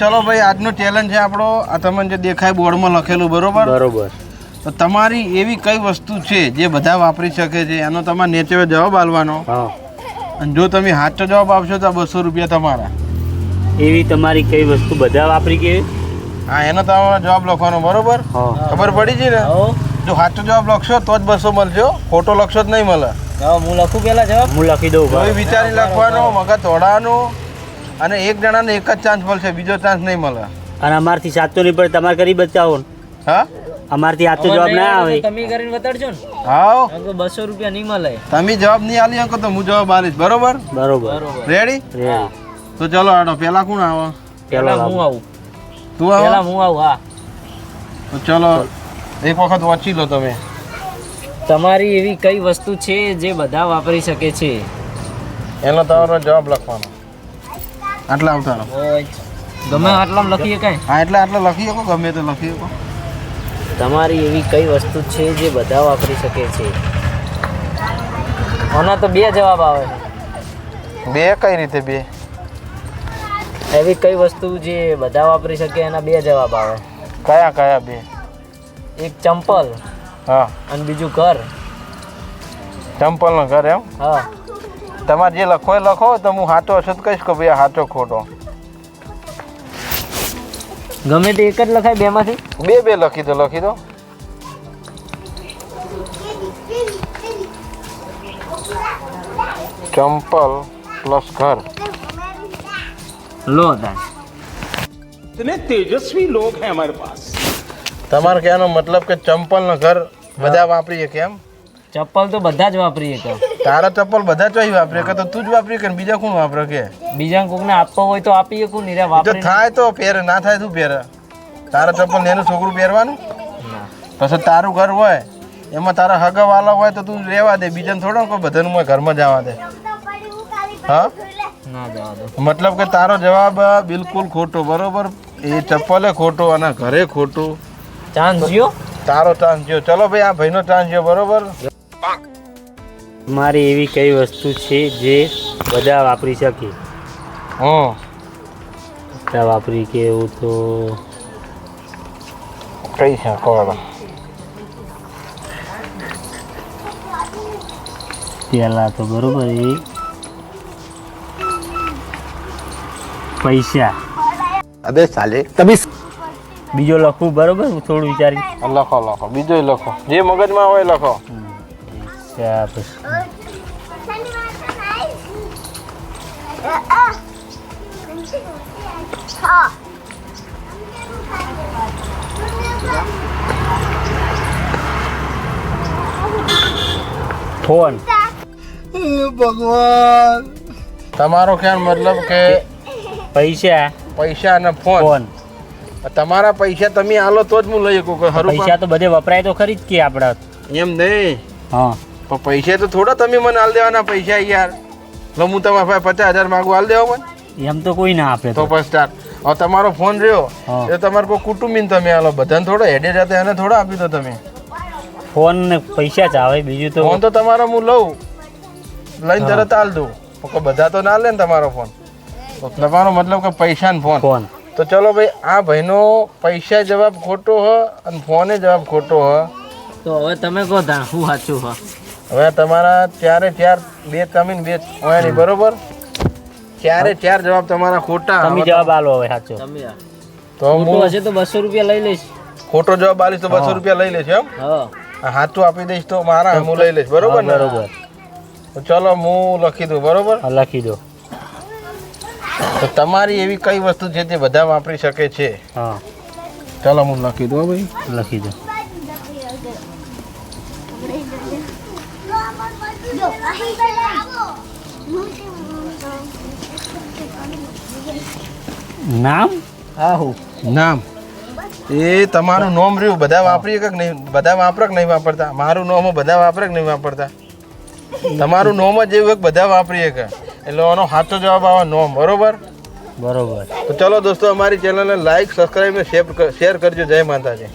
ચલો ભાઈ આજનો ચેલેન્જ છે આપણો. આ તમને જે દેખાય બોર્ડમાં લખેલું બરોબર? બરોબર. તો તમારી એવી કઈ વસ્તુ છે જે બધા વાપરી શકે છે? એનો તમારે નેચે જવાબ આલવાનો. અને જો તમે સાચો જવાબ આપશો તો બસો રૂપિયા તમારા. એવી તમારી કઈ વસ્તુ બધા વાપરી કે? હા એનો તમારો જવાબ લખવાનો બરોબર? ખબર પડી છે ને? જો સાચો જવાબ લખશો તો જ બસો મળશે હો. ખોટો લખશો જ નહીં મળે. હું લખું પેલા જવાબ? હું લખી દઉં કોઈ વિચારી લખવાનો મગજ તોડવાનું અને એક જણાને એક જ ચાન્સ મળશે બીજો ચાન્સ નહીં મળે. અને અમારથી સાચો નહીં પડે તમારે કરી બચાવો હા? અમારથી સાચો જવાબ ના આવે. તમે કરીને બતાડજો ને. હા અંકો તો બસો રૂપિયા નહીં મળે. તમે જવાબ નહીં આલી શકો તો હું જવાબ આલીશ બરોબર? બરોબર. બરોબર. રેડી. તો ચલો આડો પેલા કોણ આવો? પેલા હું આવું. તું પેલા હું આવું હા. તો ચલો એક વખત વાંચી લો તમે. તમારી એવી કઈ વસ્તુ છે જે બધા વાપરી શકે છે? એનો તમારો જવાબ લખવાનો. આટલા અવતારો ગમે આટલામાં લખીએ કઈ હા એટલે આટલા લખી શકો ગમે તો લખી શકો. તમારી એવી કઈ વસ્તુ છે જે બધા વાપરી શકે છે? આના તો બે જવાબ આવે. બે કઈ રીતે બે? એવી કઈ વસ્તુ જે બધા વાપરી શકે એના બે જવાબ આવે. કયા કયા બે? એક ચંપલ હા. અને બીજું ઘર. ચંપલનો ઘર એમ? હા. તમારે જે લખો એ લખો તો હું હાચો હશે તો કહીશ કે ભાઈ હાચો ખોટો. ગમે તે એક જ લખાય બેમાંથી? બે બે લખી દો લખી દો. ચંપલ પ્લસ ઘર. લો ઇતને તેજસ્વી લોગ હે હમારે પાસ તમારો કહેવાનો મતલબ કે ચંપલ ઘર બધા વાપરીએ કેમ ચપ્પલ તો બધા જ વાપરીએ કેમ તારા ચપ્પલ બધા ચોઈ વાપરે કે તો તું જ વાપરી કે બીજા કોણ વાપરે કે? બીજા કોકને આપવો હોય તો આપીએ કોણ નીરા જો થાય તો પહેરે ના થાય તું પહેરે. તારા ચપ્પલ ને એનું છોકરું પહેરવાનું? પછી તારું ઘર હોય એમાં તારા હગા વાલા હોય તો તું રહેવા દે બીજાને થોડો કોઈ બધાનું હોય ઘરમાં જવા દે. હા? મતલબ કે તારો જવાબ બિલકુલ ખોટો બરોબર? એ ચપ્પલે ખોટો અને ઘરે ખોટું. ચાન્સ જ્યો તારો ચાન્સ જો ચલો ભાઈ આ ભાઈનો ચાન્સ જો બરોબર? તમારી એવી કઈ વસ્તુ છે જે બધા વાપરી શકે? હા. બધા વાપરી કે એવું તો કઈ છે કહો પહેલા તો બરોબર એ પૈસા. અબે સાલે. બીજો લખું બરોબર? હું થોડું વિચારી લખો લખો. બીજો લખો. જે મગજમાં હોય લખો. પૈસા પછી ફોન. ભગવાન. તમારો ખ્યાલ મતલબ કે પૈસા. પૈસા અને ફોન. ફોન. તમારા પૈસા તમે આલો તો જ હું લઈ શકું કે પૈસા તો બધે વપરાય તો ખરી જ કે આપણા એમ નહીં. હા. પણ પૈસા તો થોડા તમે મને આલ દેવાના પૈસા યાર. લો હું તમારા પાસે પચાસ હજાર માગું આલ દેવા મને. એમ તો કોઈ ના આપે તો. તો પછી હવે તમારો ફોન રહ્યો. એ તમારે કોઈ કુટુંબીને તમે હાલો બધાને થોડો હેડે જાતે એને થોડો આપી દો તમે. ફોન ને પૈસા જ આવે બીજું તો ફોન તો તમારો હું લઉં. લઈને તરત હાલ દઉં. પણ બધા તો ના લે ને તમારો ફોન તમારો મતલબ કે પૈસા ને ફોન ફોન તો ચલો ભાઈ આ ભાઈનો પૈસા જવાબ ખોટો હ અને ફોને જવાબ ખોટો હ. તો હવે તમે કહો હું સાચું હા. હવે તમારા ચારે ચાર બે તમે બે ઓયાની નહીં બરોબર? ચારે ચાર જવાબ તમારા ખોટા. તમે જવાબ આલો હવે સાચો. તો હું હશે તો બસો રૂપિયા લઈ લઈશ. ખોટો જવાબ આલીશ તો બસો રૂપિયા લઈ લઈશ એમ? હા. સાચું આપી દઈશ તો મારા હું લઈ લઈશ બરોબર ને? બરોબર. તો ચલો હું લખી દઉં બરોબર? લખી દો. તો તમારી એવી કઈ વસ્તુ છે જે બધા વાપરી શકે છે? હા. ચલો હું લખી દઉં ભાઈ. લખી નામ? હા હું નામ. એ તમારું નોમ રહ્યું. બધા વાપરીએ કે નહીં? બધા વાપરે કે નહીં વાપરતા? મારું નોમ બધા વાપરે કે નહીં વાપરતા? તમારું નોમ જ એવું એક બધા વાપરીએ કે? એટલે આનો સાચો જવાબ આવે નોમ બરોબર? બરોબર. તો ચલો દોસ્તો અમારી ચેનલને લાઈક સબસ્ક્રાઈબ ને શેર કરજો. જય માતાજી.